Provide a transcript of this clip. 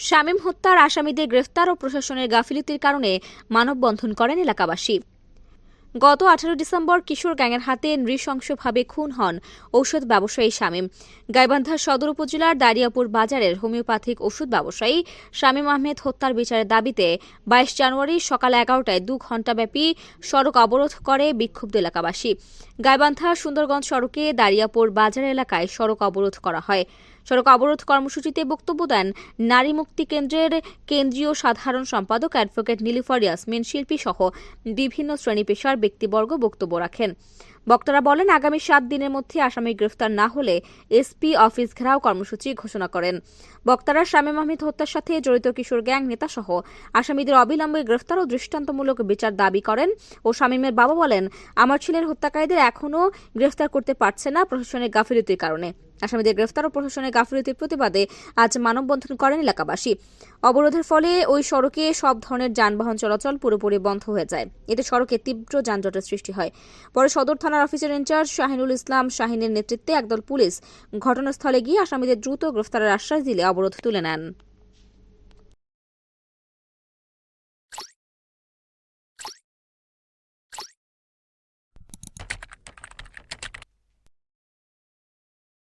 শামীম হত্যার আসামিদের গ্রেফতার ও প্রশাসনের গাফিলতির কারণে মানববন্ধন করেন এলাকাবাসী। গত আঠারো ডিসেম্বর কিশোর গ্যাংয়ের হাতে নৃশংসভাবে খুন হন ঔষধ ব্যবসায়ী শামীম। গাইবান্ধা সদর উপজেলার দারিয়াপুর বাজারের হোমিওপ্যাথিক ওষুধ ব্যবসায়ী শামীম আহমেদ হত্যার বিচারের দাবিতে বাইশ জানুয়ারি সকাল এগারোটায় দু ঘণ্টাব্যাপী সড়ক অবরোধ করে বিক্ষুব্ধ এলাকাবাসী। গাইবান্ধা সুন্দরগঞ্জ সড়কে দারিয়াপুর বাজার এলাকায় সড়ক অবরোধ করা হয়। সড়ক অবরোধ কর্মসূচিতে বক্তব্য দেন নারী মুক্তি কেন্দ্রের কেন্দ্রীয় সাধারণ সম্পাদক অ্যাডভোকেট নীলিফার ইয়াসমিন শিল্পী সহ বিভিন্ন শ্রেণি পেশার ব্যক্তিবর্গ বক্তব্য রাখেন। বক্তারা বলেন, আগামী সাত দিনের মধ্যে আসামি গ্রেফতার না হলে এসপি অফিস ঘেরাও কর্মসূচি ঘোষণা করেন। বক্তারা শামীম আহমেদ হত্যার সাথে জড়িত কিশোর গ্যাং নেতাসহ আসামিদের অবিলম্বে গ্রেফতার ও দৃষ্টান্তমূলক বিচার দাবি করেন ও শামীমের বাবা বলেন, আমার ছেলের হত্যাকারীদের এখনও গ্রেফতার করতে পারছে না প্রশাসনের গাফিলতির কারণে। আসামিদের গ্রেফতার ও প্রশাসনের গাফিলতির প্রতিবাদে আজ মানববন্ধন করেন এলাকাবাসী। অবরোধের ফলে ওই সড়কে সব ধরনের যানবাহন চলাচল পুরোপুরি বন্ধ হয়ে যায়। এতে সড়কে তীব্র যানজটের সৃষ্টি হয়। পরে সদর থানার অফিসার ইনচার্জ শাহিনুল ইসলাম শাহিনের নেতৃত্বে একদল পুলিশ ঘটনাস্থলে গিয়ে আসামিদের দ্রুত গ্রেফতারের আশ্বাস দিলে অবরোধ তুলে নেন।